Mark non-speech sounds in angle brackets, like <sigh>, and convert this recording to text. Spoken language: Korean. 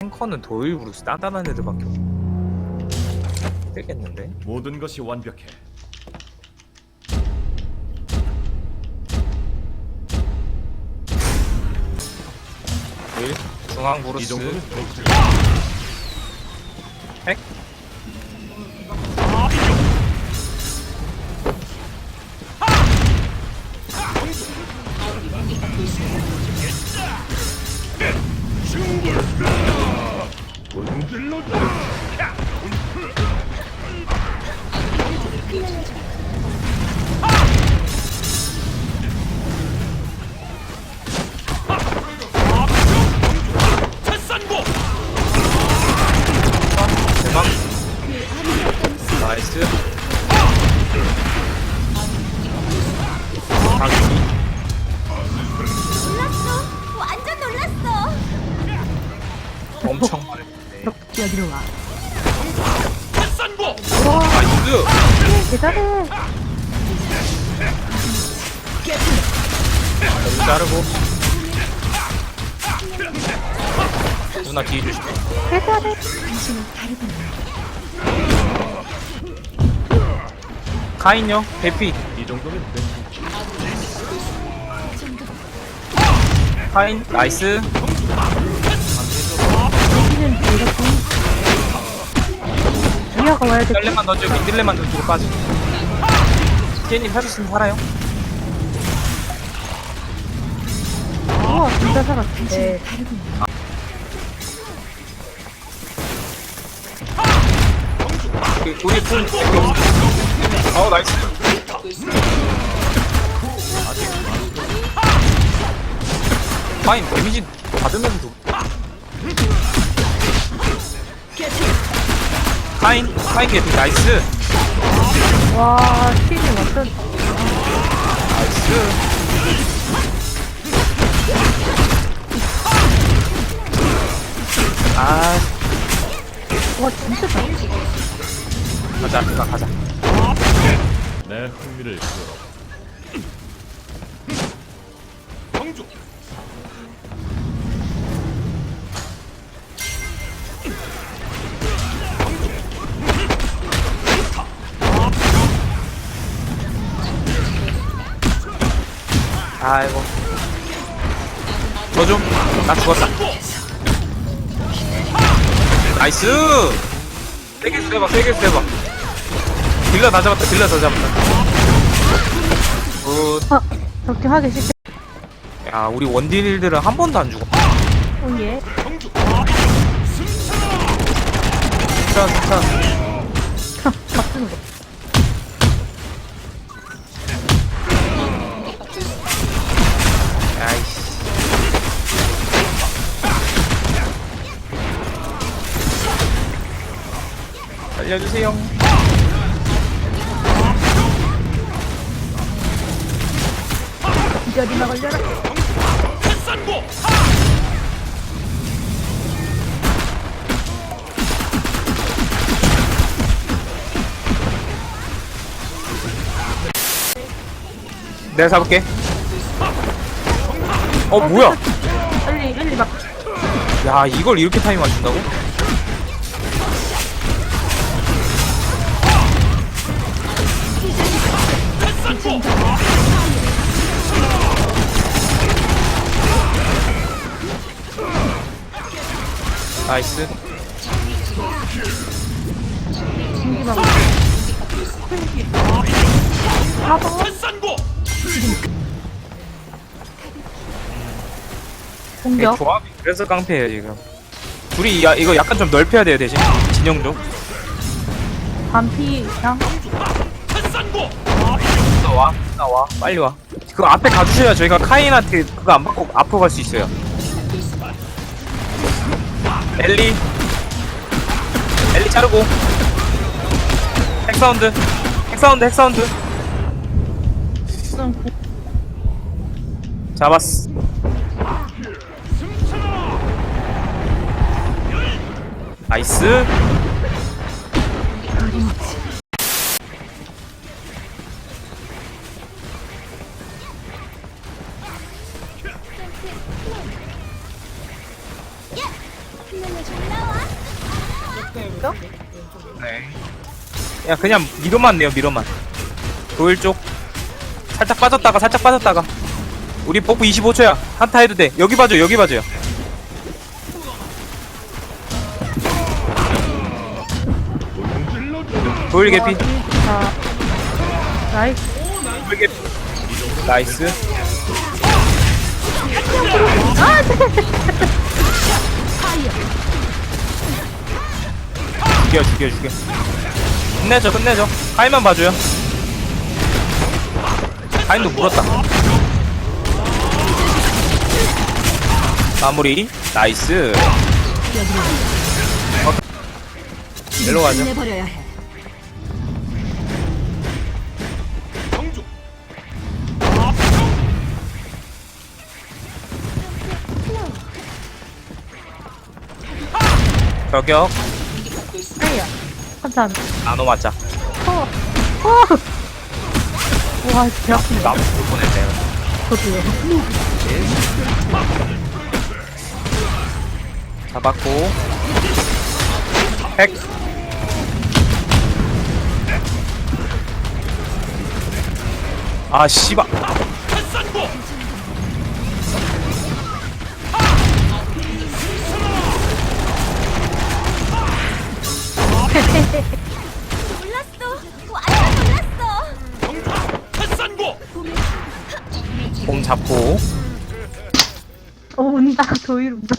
탱커는 도일 브루스 단단한 애들밖에 없어. 되겠는데? 모든 것이 완벽해. 도일 중앙 이 브루스 정도면. 핵 놀랐어. 완전 놀랐어. 엄청 여기로 와. 나이스 대단해. 여기 자르고 누나 뒤에 조심해 대단해. 카인요 대피 이 정도면 돼. 카인 나이스 여기는 이렇게. 미아가 와야 돼. 뜰레만 던지고 민들레만 던지고 빠져 피디님 해주시면 살아요 우와, 진짜 살았어. 네. 그 우리 품어 나이스 카인 데미지 받으면서 카인 카인 개피 나이스 와, 힐이 완전. 나이스 아 와, 진짜 잘했어. 가자 누나 가자 내 흥미를 끌어. 아이고. 저좀나 죽었다. 나이스! 세게 세봐 세게 세봐. 딜러 다 잡았다 딜러 다 잡았다. 아, 저렇게 하기 싫대. 굿야 우리 원딜들은 한 번도 안 죽어 오, 예. 괜찮아 괜찮아. <laughs> 맞추는 거. 살려주세요 기절이나 걸려라. 내가 잡을게 어 뭐야 빨리, 빨리 막. 야 이걸 이렇게 타임 맞춘다고? 나이스. 공격. 조합이 그래서 깡패예요 지금. 둘이 야, 이거 약간 좀 넓혀야 돼요 대신. 진영 좀. 반피랑. 나와 나와. 빨리 와. 그거 앞에 가주셔야 저희가 카인한테 그거 안 받고 앞으로 갈 수 있어요 엘리. 엘리 자르고. 핵사운드. 핵사운드 핵사운드. 잡았어. 나이스 야 그냥 미로만 내요 미로만. 도일 쪽. 살짝 빠졌다가 살짝 빠졌다가. 우리 버프 25초야. 한타 해도 돼. 여기 봐줘 여기 봐줘요. 도일 개피. 자, 나이스. 도일 개피 나이스 죽여 죽여 죽여 끝내줘 끝내줘. 카이만 봐줘요. 카인도 물었다. 마무리. 나이스. 어. 일로 가죠. 내버려야 해. 저격. 감사합니다. 나노 맞자 어. 어. 와, 배 아프네. 나무 볼 뻔했네 저도요. 잡았고 핵 아, 씨발. 공 잡고. 어, 운다. 도일 운다.